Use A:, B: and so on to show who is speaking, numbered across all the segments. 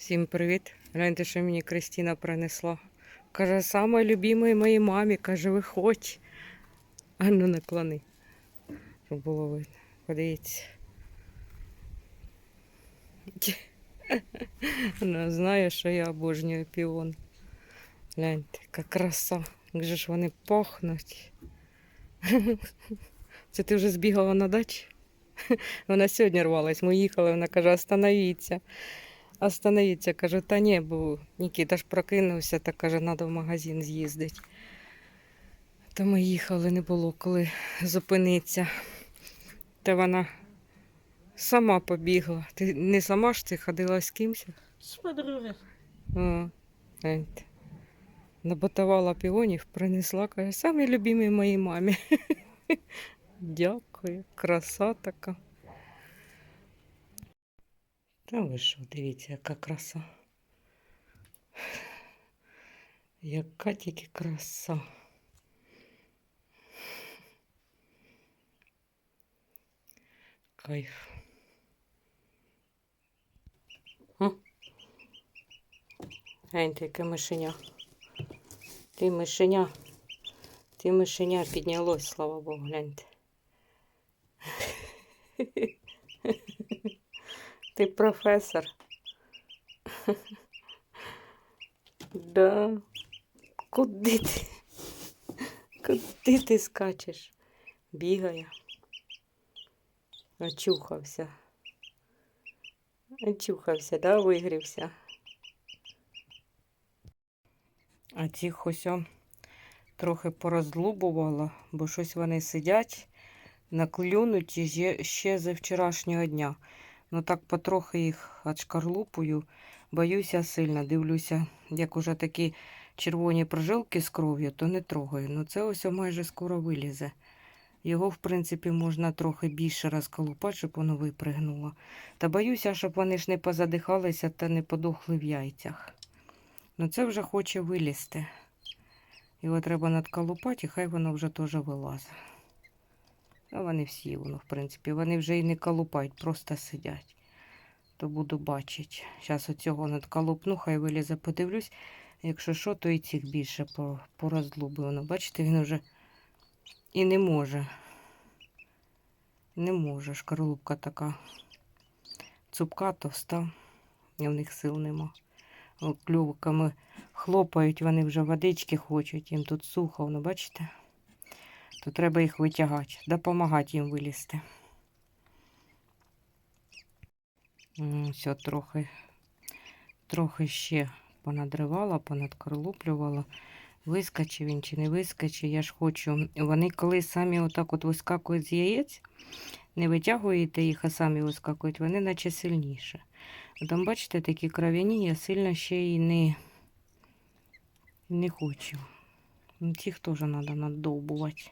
A: Всім привіт. Гляньте, що мені Кристина принесла. Каже, саме любимої моїй мамі. Каже, виходь. А ну наклони. Щоб було видно. Подивіться. Вона знає, що я обожнюю піон. Гляньте, яка краса. Як же ж вони пахнуть. Це ти вже збігала на дачі? Вона сьогодні рвалась. Ми їхали, вона каже, остановіться. Остановіться. Кажу, та ні, бо Нікіта ж прокинувся та каже, треба в магазин з'їздити. То ми їхали, не було коли зупинитися. Та вона сама побігла. Ти не сама ж ти ходила з кимось?
B: З подруги.
A: О. Наботувала піонів, принесла, каже, самі любимі моїй мамі. Дякую, краса така. Та ви що, дивіться, яка краса. Яка тільки краса. Кайф. Гляньте, яке мишеня. Ти мишеня. Ти мишеня піднялось, слава Богу, гляньте. Ти професор. Да. Куди ти? Куди ти скачеш? Бігає. Очухався. Очухався, да, вигрівся. А цих ось трохи порозлубувала, бо щось вони сидять, наклюнуті ще, ще з вчорашнього дня. Ну так потрохи їх отшкарлупую, боюся сильно, дивлюся, як уже такі червоні прожилки з кров'ю, то не трогаю. Ну це ось майже скоро вилізе. Його, в принципі, можна трохи більше розколупати, щоб воно випригнуло. Та боюся, щоб вони ж не позадихалися та не подохли в яйцях. Ну це вже хоче вилізти. Його треба надколупати, і хай воно вже теж вилазить. Вони всі, воно, в принципі, вони вже і не колупають, просто сидять. То буду бачити. Зараз оцього надколупну, хай вилізе, подивлюсь. Якщо що, то і цих більше по- порозлублено. Бачите, він вже і не може. Не може. Шкарлупка така цупка, товста, і в них сил нема. О, Клювиками хлопають, вони вже водички хочуть, їм тут сухо, воно, бачите? То треба їх витягати, допомагати їм вилізти. Все, трохи, трохи ще понадривала, понадкорлуплювала. Вискочив він чи не вискочив, я ж хочу. Вони коли самі отак от вискакують з яєць, не витягуєте їх, а самі вискакують, вони наче сильніше. Там, бачите, такі кров'яні, я сильно ще й не, не хочу. Тих теж треба надовбувати,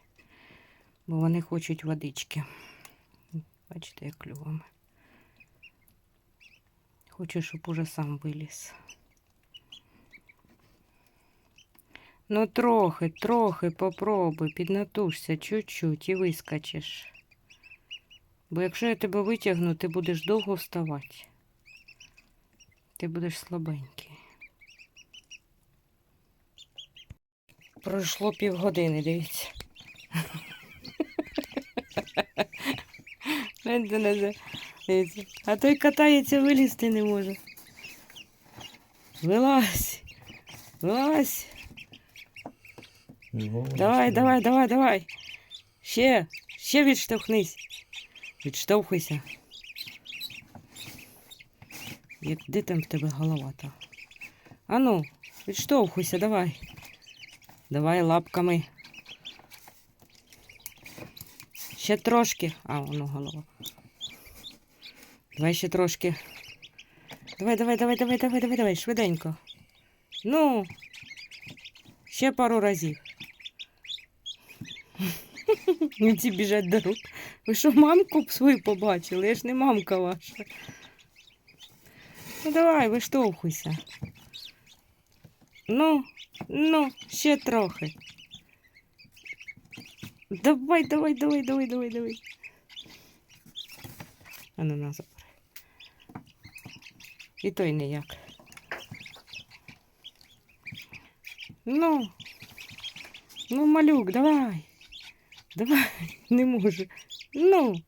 A: бо вони хочуть водички. Бачите, як клювами. Хочу, щоб уже сам виліз. Ну, трохи, трохи попробуй, піднатужся чуть-чуть і вискочиш. Бо якщо я тебе витягну, ти будеш довго вставати. Ти будеш слабенький. Пройшло півгодини, дивіться. Гляньте на це. Дивіться. А той катається, вилізти не може. Вилазь. Вилазь. Давай, давай, давай, давай. Ще, ще відштовхнись. Відштовхуйся. Як де там в тебе голова та? Ану, відштовхуйся, давай. Давай лапками. Ще трошки. А, воно голова. Давай ще трошки. Давай, давай, давай, давай, давай, давай, давай, швиденько. Ну, ще пару разів. Ну, Ці біжать до рук. Ви що, мамку свою побачили? Я ж не мамка ваша. Ну давай, виштовхуйся. Ну, ну, ще трохи. Давай, давай, давай, давай, давай, давай. А ну, на нас І той ніяк. Ну, ну, малюк, давай. Давай, не можу. Ну,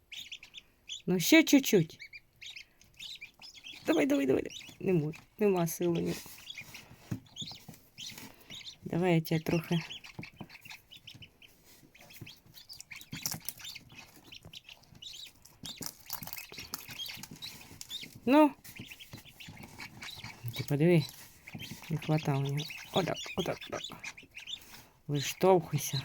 A: ну, ще чуть-чуть. Давай, давай, давай. Не можу, нема сили. Нема. Давай я тебе трохи. Ну. Ти подиви. Не хватало нього. Отак, отак, отак. Виштовхуйся.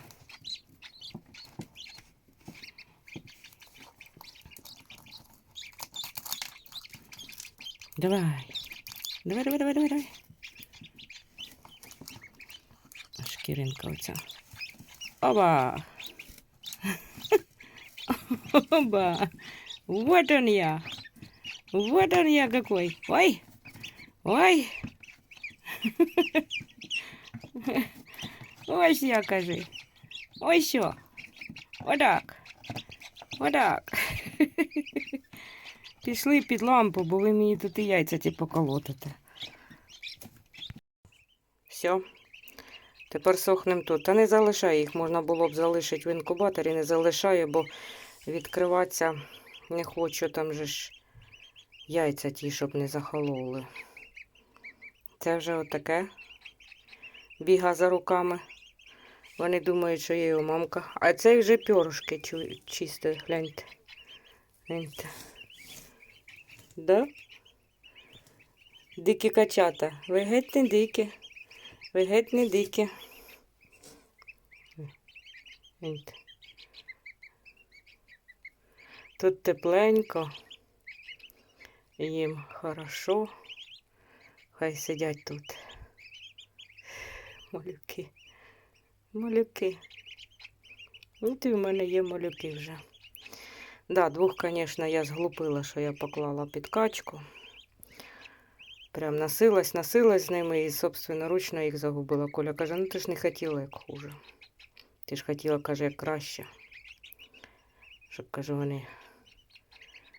A: Давай. Давай, давай, давай, давай, давай. Шкіринка оця. Оба. Оба. Вот он я. Вот он я какой. Ой. Ой. Ось я кажи. Ось що. Отак. Отак. Пішли під лампу, бо ви мені тут і яйця ті поколотите. Все. Тепер сохнем тут. Та не залишай їх, можна було б залишити в інкубаторі, не залишаю, бо відкриватися не хочу, там же ж яйця ті, щоб не захололи. Це вже отаке. Біга за руками. Вони думають, що я його мамка. А це вже пьорушки чисте, гляньте. Гляньте. Да? Дикі качата. Ви геть не дикі. Ви геть не дикі. Тут тепленько. Їм хорошо. Хай сидять тут. Малюки. Малюки. Ну, ти в мене є малюки вже. Да, двох, звісно, я зглупила, що я поклала під качку. Прям носилась, носилась з ними і собственноручно їх загубила. Коля каже, ну ти ж не хотіла як хуже. Ти ж хотіла, каже, як краще. Щоб, каже, вони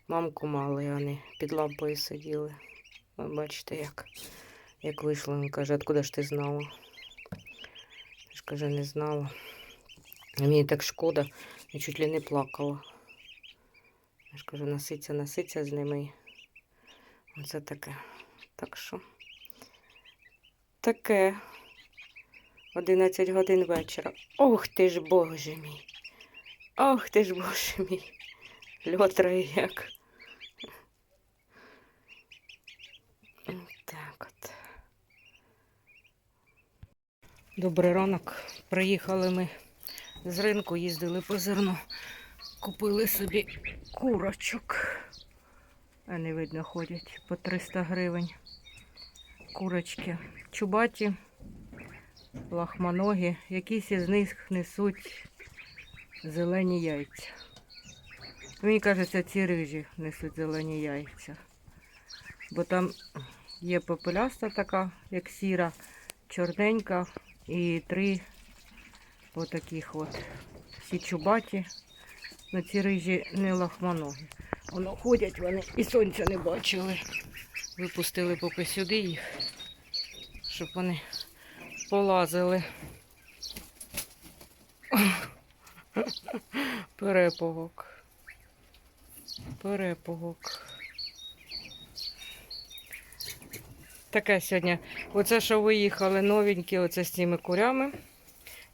A: мамку мали, а вони під лампою сиділи. Ви бачите, як, як вийшло. Він каже, откуда ж ти знала? Я ж каже, не знала. Мені так шкода, я чуть ли не плакала. Я ж кажу, носиться, носиться з ними. Оце таке. Так що таке. 11 годин вечора. Ох ти ж боже мій. Ох ти ж боже мій. Льотрає як. Так от. Добрий ранок. Приїхали ми з ринку, їздили по зерну. Купили собі курочок. А не видно, ходять по 300 гривень. Курочки чубаті, лахманогі. Якісь із них несуть зелені яйця. Мені кажеться, ці рижі несуть зелені яйця. Бо там є попеляста така, як сіра, чорненька і три отаких от. Всі чубаті. На ці рижі не лахманогі. Воно ходять вони і сонця не бачили. Випустили поки сюди їх, щоб вони полазили. Перепогок. Перепогок. Таке сьогодні. Оце, що виїхали новенькі, оце з цими курями.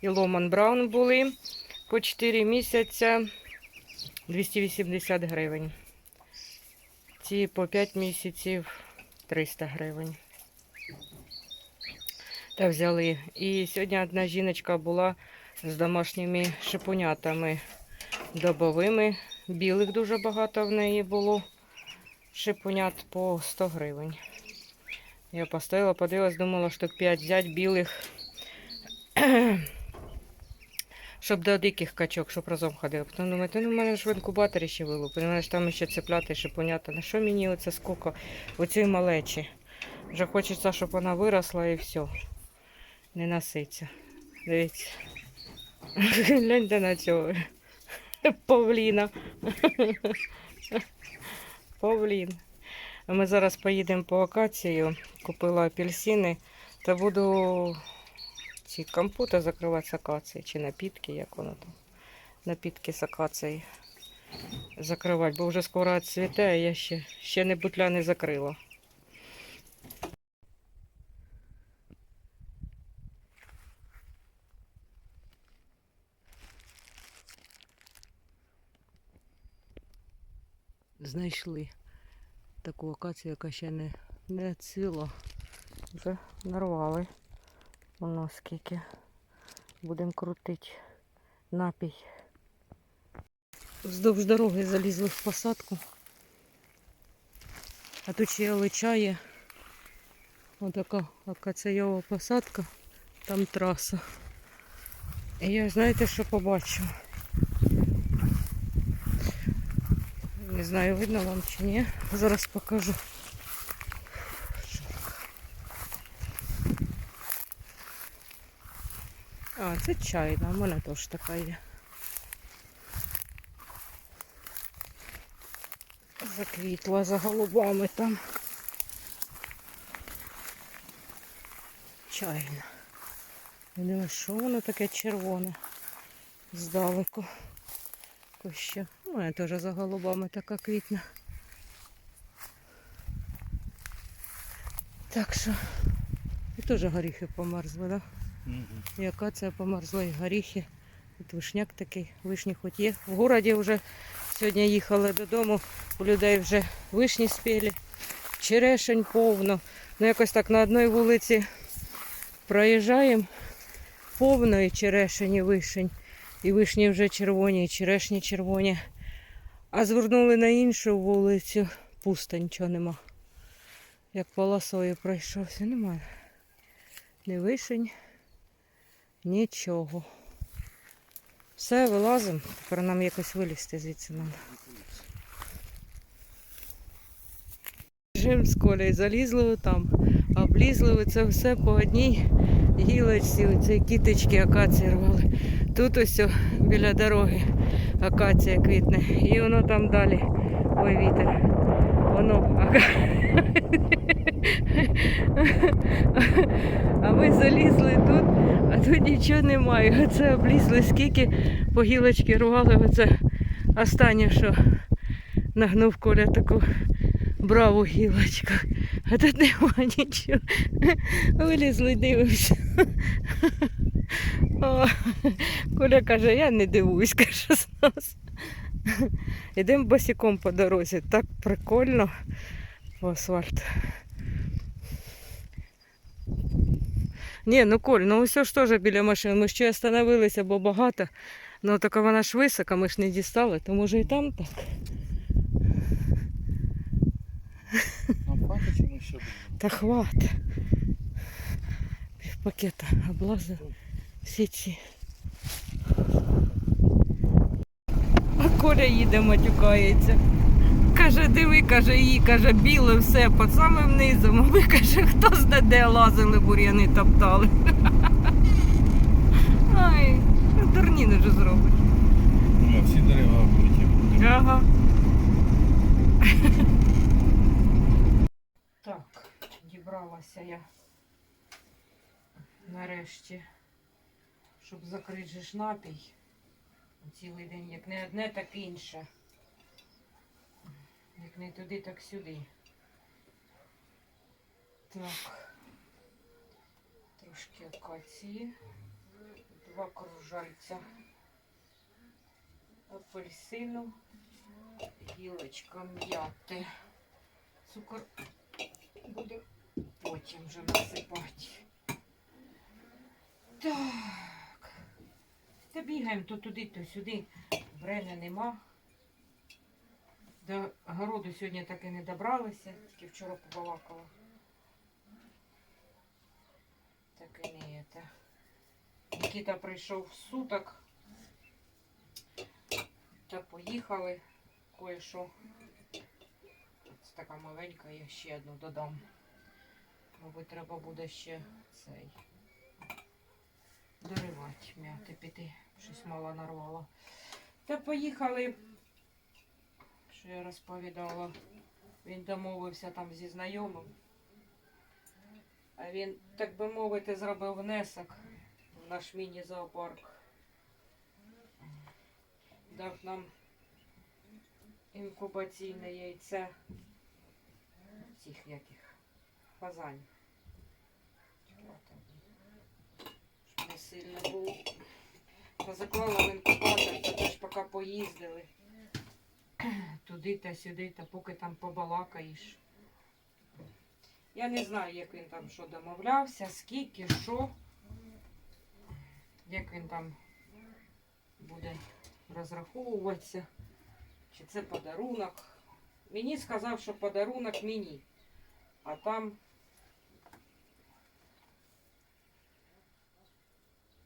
A: І Ломан Браун були по 4 місяця 280 гривень. Ці по 5 місяців 300 гривень. Та взяли. І сьогодні одна жіночка була з домашніми шипунятами добовими. Білих дуже багато в неї було. Шипунят по 100 гривень. Я поставила, подивилась, думала, штук 5 взяти білих. Щоб до диких качок, щоб разом ходили. Потім думаю, ну в мене ж в інкубаторі ще вилуп. Понимаєш, там ще цепляти, шипунята. На що мені оце скільки оцієї малечі? Вже хочеться, щоб вона виросла і все. Не носиться. Дивіться. Гляньте на цього. Павліна. Павлін. Ми зараз поїдемо по акацію. Купила апельсини та буду ці компоти закривати з акації, чи напітки, як воно там. Напітки з акації закривати, бо вже скоро цвіте, а я ще, ще не бутля не закрила. Знайшли таку акацію, яка ще не, не ціла. Вже нарвали. Воно скільки. Будемо крутити напій. Вздовж дороги залізли в посадку. А тут ще личає. Отака акаційова посадка, там траса. І я знаєте, що побачила? Не знаю, видно вам чи ні. Зараз покажу. А, це чайна, у мене теж така є. Заквітла за голубами там. Чайна. Думаю, що воно таке червоне здалеку. Куще. У мене теж за голубами така квітна. Так що і теж горіхи померзли, так? Да? І акація померзла, і горіхи. Тут вишняк такий, вишні хоч є. В городі вже сьогодні їхали додому, у людей вже вишні спілі, черешень повно. Ну якось так на одній вулиці проїжджаємо, повно і черешень, і вишень. І вишні вже червоні, і черешні червоні. А звернули на іншу вулицю, пусто нічого нема. Як полосою пройшовся, немає. Ні вишень, нічого. Все, вилазимо. Тепер нам якось вилізти звідси треба. Жим з колею залізли ви там, а влізли ви це все по одній гілочці, оці кіточки акації рвали. Тут ось біля дороги акація квітне. І воно там далі. Ой, вітер. Воно. ака- А ми залізли тут, а тут нічого немає. Оце облізли скільки по гілочки рвали. Оце останнє, що нагнув Коля таку браву гілочку. А тут нема нічого. Вилізли, дивимося. О, Коля каже, я не дивуюсь, каже з нас. Йдемо босиком по дорозі. Так прикольно по асфальт. Ні, ну Коль, ну все ж теж біля машин. Ми ще остановилися, бо багато. Ну така вона ж висока, ми ж не дістали, то може і там так.
B: Нам хватить чи ми ще будемо?
A: Та хват. Пів пакета облазив всі ці. А Коля їде, матюкається. Каже, диви, каже, її, каже, біле все під самим низом. А ви каже, хто зна де лазили, бур'яни топтали. Ай, ну, дурніни вже зробить.
B: Ну, всі дерева вбиті.
A: Ага. Так, дібралася я нарешті, щоб закрити же ж напій. Цілий день, як не одне, так інше. Як не туди, так сюди. Так. Трошки акації. Два кружальця. Апельсину гілочка м'яти. Цукор буде потім вже насипати. Так. Та бігаємо то туди, то сюди. Времени нема. До городу сьогодні так і не добралися, тільки вчора побалакала. Так і не це. Нікіта прийшов з суток. Та поїхали кое-що. Це така маленька, я ще одну додам. Мабуть, треба буде ще цей доривати, м'яти піти. Щось мало нарвала. Та поїхали, що я розповідала. Він домовився там зі знайомим. А він, так би мовити, зробив внесок в наш міні-зоопарк. Дав нам інкубаційне яйце цих яких фазанів. Сильно було. Позаклала в інкубатор, то теж поки поїздили. Туди та сюди, та поки там побалакаєш. Я не знаю, як він там що домовлявся, скільки, що, як він там буде розраховуватися, чи це подарунок. Мені сказав, що подарунок мені, а там,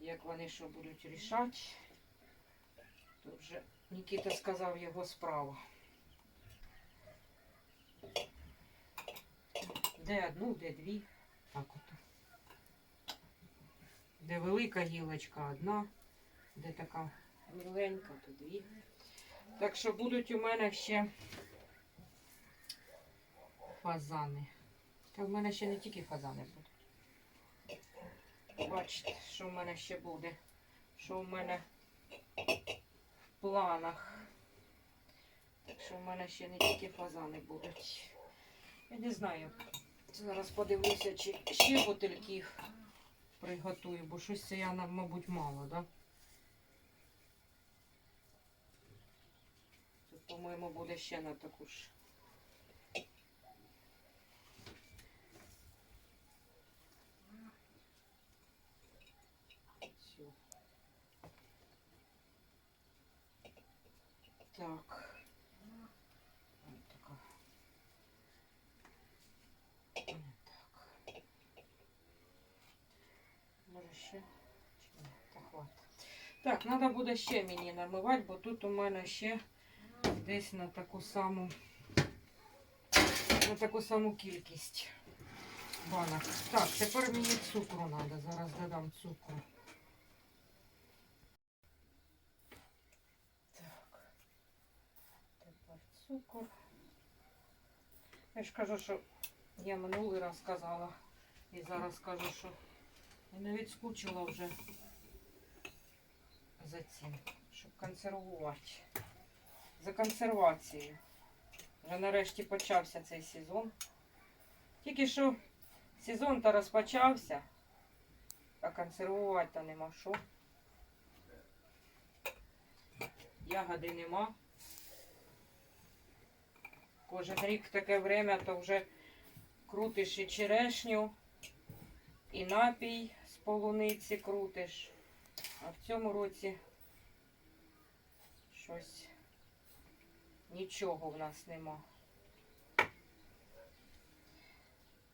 A: як вони що будуть рішати, то вже Нікіта сказав його справа. Де одну, де дві. Так от. Де велика гілочка одна, де така міленька, то дві. Так що будуть у мене ще фазани. Та в мене ще не тільки фазани. Бачите, що в мене ще буде. Що в мене в планах. Так що в мене ще не тільки фазани будуть. Я не знаю. Зараз подивлюся, чи ще бутильків приготую, бо щось це я, мабуть, мало, да? Тут, по-моєму, буде ще на таку ж. Так. Так. Може ще? Чи ні? Та хватить. Так, треба буде ще мені намивати, бо тут у мене ще десь на таку саму на таку саму кількість банок. Так, тепер мені цукру треба. Зараз додам цукру. Так. Тепер цукор. Я ж кажу, що я минулий раз казала. І зараз кажу, що я навіть скучила вже за цим, щоб консервувати. За консервацією. Вже нарешті почався цей сезон. Тільки що сезон то розпочався, а консервувати то нема що. Ягоди нема. Кожен рік в таке время то вже крутиш і черешню, і напій з полуниці крутиш. А в цьому році щось нічого в нас нема.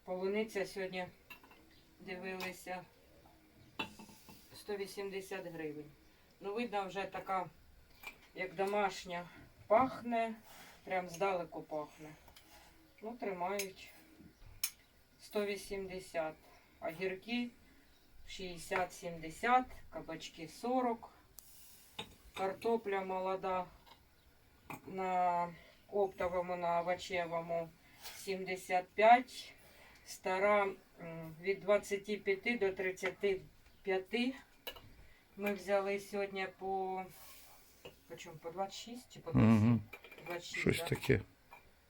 A: Полуниця сьогодні дивилися 180 гривень. Ну, видно, вже така, як домашня, пахне, прям здалеку пахне. Ну, тримають 180. А гірки 60-70, кабачки 40, картопля молода на оптовому, на овочевому 75, стара від 25 до 35. Ми взяли сьогодні по, по чому, по 26 чи по 27?
B: Угу.
A: 26,
B: Щось
A: да.
B: таке.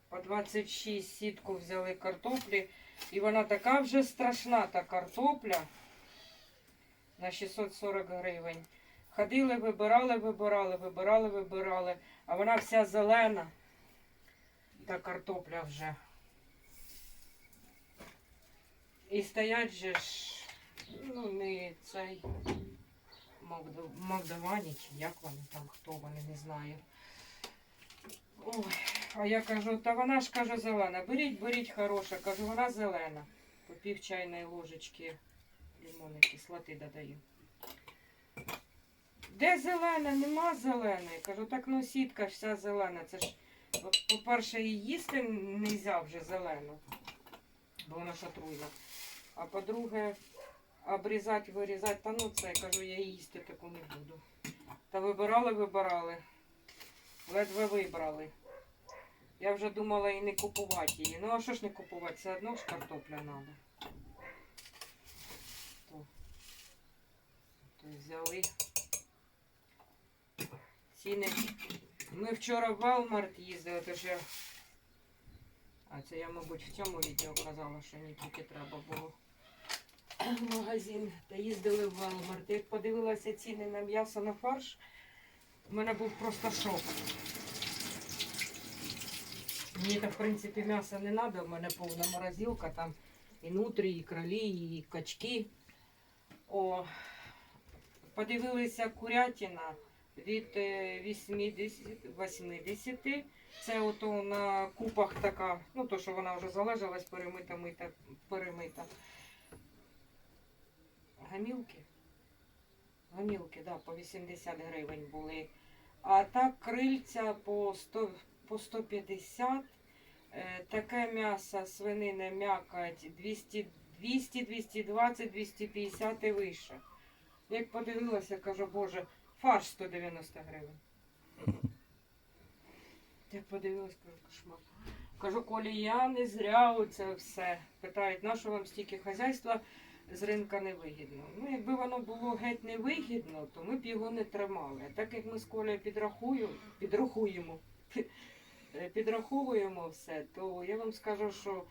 A: По 26 сітку взяли картоплі. І вона така вже страшна, та картопля на 640 гривень. Ходили, вибирали, вибирали, вибирали, вибирали. А вона вся зелена. Та картопля вже. І стоять же ж, ну, не цей Молдов... Молдавані, чи як вони там, хто вони, не знаю. Ой, а я кажу, та вона ж кажу зелена. Беріть, беріть хороша. Кажу, вона зелена. По пів чайної ложечки лимонної кислоти додаю. Де зелена? Нема зеленої. Кажу, так ну сітка вся зелена. Це ж, по- по-перше, її їсти не можна вже зелену, бо вона ж отруйна. А по-друге, обрізати, вирізати, та ну це, кажу, я їсти таку не буду. Та вибирали, вибирали. Ледве вибрали. Я вже думала і не купувати її. Ну а що ж не купувати? Все одно ж картопля треба. То. То взяли ціни. Ми вчора в Walmart їздили, тож я. А це я, мабуть, в цьому відео казала, що не тільки треба було в магазин. Та їздили в Walmart. Як подивилася ціни на м'ясо на фарш, у мене був просто шок. Мені в принципі, м'яса не треба, в мене повна морозилка, там і нутрі, і кролі, і качки. О, подивилися курятина від е, 80, 80. Це ото на купах така, ну то, що вона вже залежалась, перемита, мита, перемита. Гамілки. Гамілки, да, по 80 гривень були. А так крильця по 100, по 150. Е, Таке м'ясо, свинина, м'якоть 200, 200, 220, 250 і вище. Як подивилася, кажу, боже, фарш 190 гривень. Я подивилась, кажу, кошмар. Кажу, Колі, я не зря оце все. Питають, на що вам стільки хазяйства з ринка не вигідно. Ну, якби воно було геть не вигідно, то ми б його не тримали. А так як ми з Колею підрахуємо, підрахуємо, підраховуємо все, то я вам скажу, що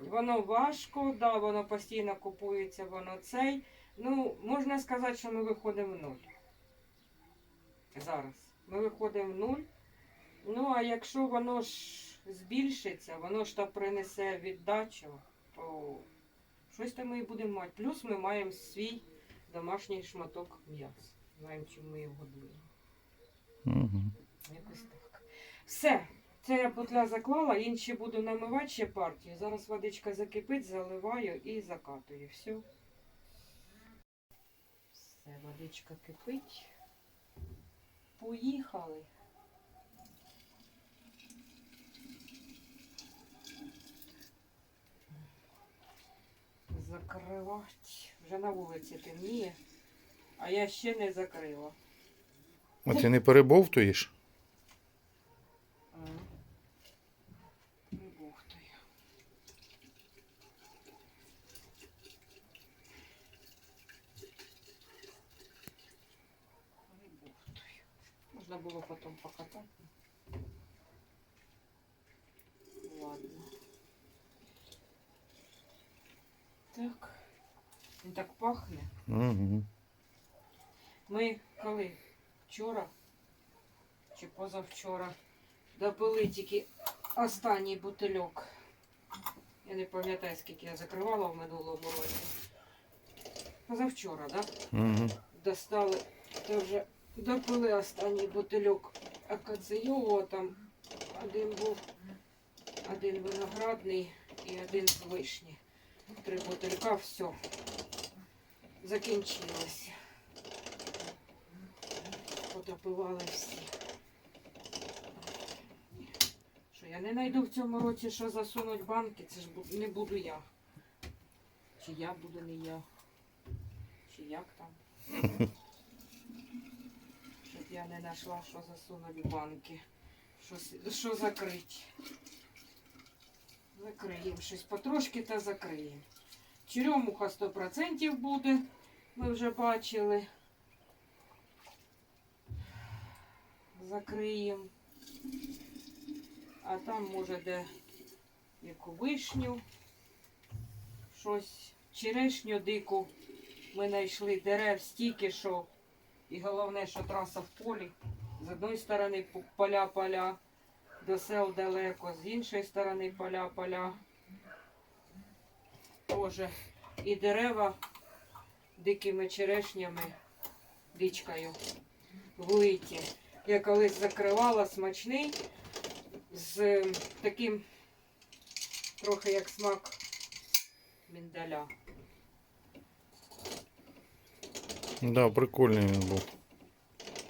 A: воно важко, да, воно постійно купується, воно цей. Ну, можна сказати, що ми виходимо в нуль. Зараз. Ми виходимо в нуль. Ну, а якщо воно ж збільшиться, воно ж та принесе віддачу, то щось там ми і будемо мати. Плюс ми маємо свій домашній шматок м'яса. Знаємо, чим ми його годуємо.
B: Угу.
A: Якось так. Все. Це я бутля заклала, інші буду намивати ще партію. Зараз водичка закипить, заливаю і закатую. Все. Все, водичка кипить. Поїхали. Закривати. Вже на вулиці темніє, а я ще не закрила.
B: А ти не перебовтуєш?
A: Не. Можна було потім покатати. Так. Він так пахне.
B: Угу.
A: Ми коли вчора чи позавчора допили тільки останній бутильок. Я не пам'ятаю, скільки я закривала в минулому році. Позавчора, так? Да?
B: Угу.
A: Достали, то вже допили останній бутильок акаційового, там один був, один виноградний і один з вишні. Три бутилька, все. Закінчилося. Подопивали всі. Що я не знайду в цьому році, що засунуть банки, це ж не буду я. Чи я буду не я. Чи як там. Щоб я не знайшла, що засунуть в банки. Що, що закрить. Закриємо щось потрошки та закриємо. Черемуха 100% буде. Ми вже бачили. Закриємо. А там може де яку вишню. Щось. Черешню дику. Ми знайшли дерев стільки, що і головне, що траса в полі. З одної сторони поля-поля, до сел далеко, з іншої сторони поля-поля. Тоже. І дерева дикими черешнями, дичкою влиті. Я колись закривала смачний з таким трохи як смак міндаля.
B: Да, прикольний він був.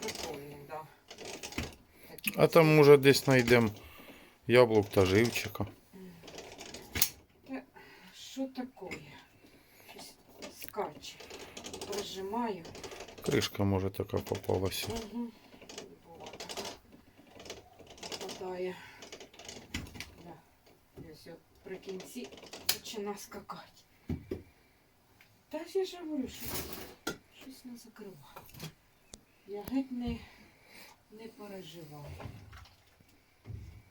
A: Прикольний, да. Такий.
B: А там може десь знайдемо яблук та живчика.
A: Що таке? Щось скаче. Прижимаю.
B: Кришка може така попалася.
A: Угу. Попадає. Да. І все при кінці почина скакати. Та я ж говорю, що, що щось не закриваю. Я геть не, не переживаю.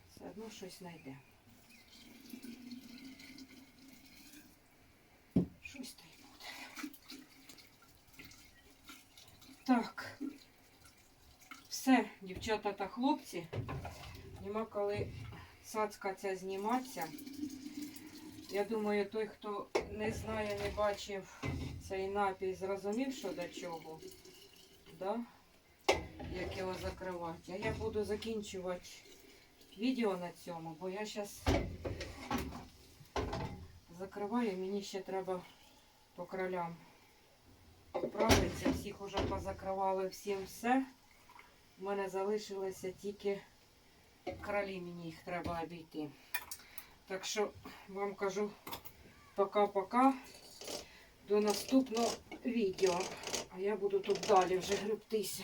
A: Все одно щось знайде. Щось та й буде. Так. Все, дівчата та хлопці. Нема коли цацка ця зніматися. Я думаю, той, хто не знає, не бачив цей напій, зрозумів, що до чого. Да? Як його закривати. А я буду закінчувати відео на цьому, бо я зараз закриваю, мені ще треба по кролям поправитися. Всіх уже позакривали всім все. У мене залишилося тільки кролі, мені їх треба обійти. Так що вам кажу пока-пока. До наступного відео. А я буду тут далі вже гребтися.